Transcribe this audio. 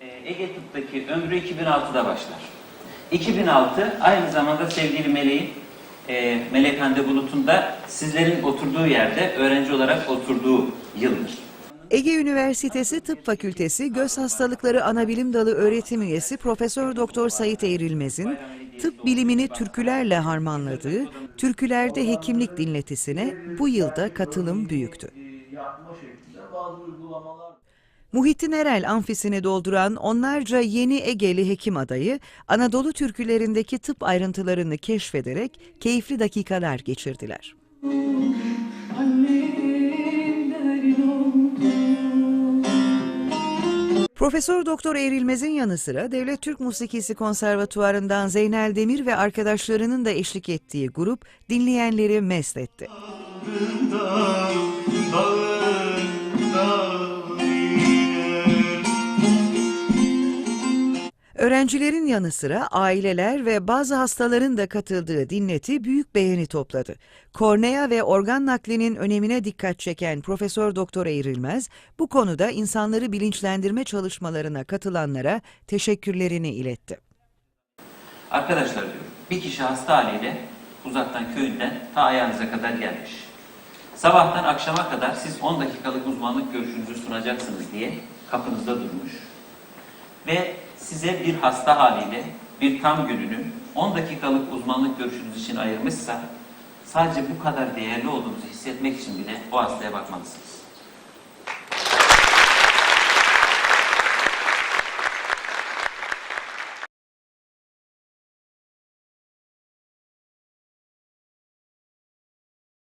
Ee, Ege Tıp'taki ömrü 2006'da başlar. 2006 aynı zamanda sevgili Meleğin, e, Melek Hande Bulut'un da sizlerin oturduğu yerde öğrenci olarak oturduğu yıldır. Ege Üniversitesi Tıp Fakültesi Göz Hastalıkları Anabilim Dalı öğretim üyesi Profesör Doktor Sayit Eğrilmez'in tıp bilimini türkülerle harmanladığı Türkülerde Hekimlik dinletisine bu yılda katılım büyüktü. yapma şeklinde bazı uygulamalar Muhittin Erel amfisini dolduran onlarca yeni Egeli hekim adayı Anadolu türkülerindeki tıp ayrıntılarını keşfederek keyifli dakikalar geçirdiler. Profesör Doktor Erilmez'in yanı sıra Devlet Türk Musikisi Konservatuvarı'ndan Zeynel Demir ve arkadaşlarının da eşlik ettiği grup dinleyenleri mest etti. Öğrencilerin yanı sıra aileler ve bazı hastaların da katıldığı dinleti büyük beğeni topladı. Kornea ve organ naklinin önemine dikkat çeken Profesör Doktor Eğrilmez bu konuda insanları bilinçlendirme çalışmalarına katılanlara teşekkürlerini iletti. Arkadaşlar diyor, bir kişi hasta haliyle uzaktan köyünden ta ayağınıza kadar gelmiş. Sabahtan akşama kadar siz 10 dakikalık uzmanlık görüşünüzü sunacaksınız diye kapınızda durmuş. Ve size bir hasta haliyle bir tam gününü 10 dakikalık uzmanlık görüşünüz için ayırmışsa sadece bu kadar değerli olduğunuzu hissetmek için bile o hastaya bakmalısınız.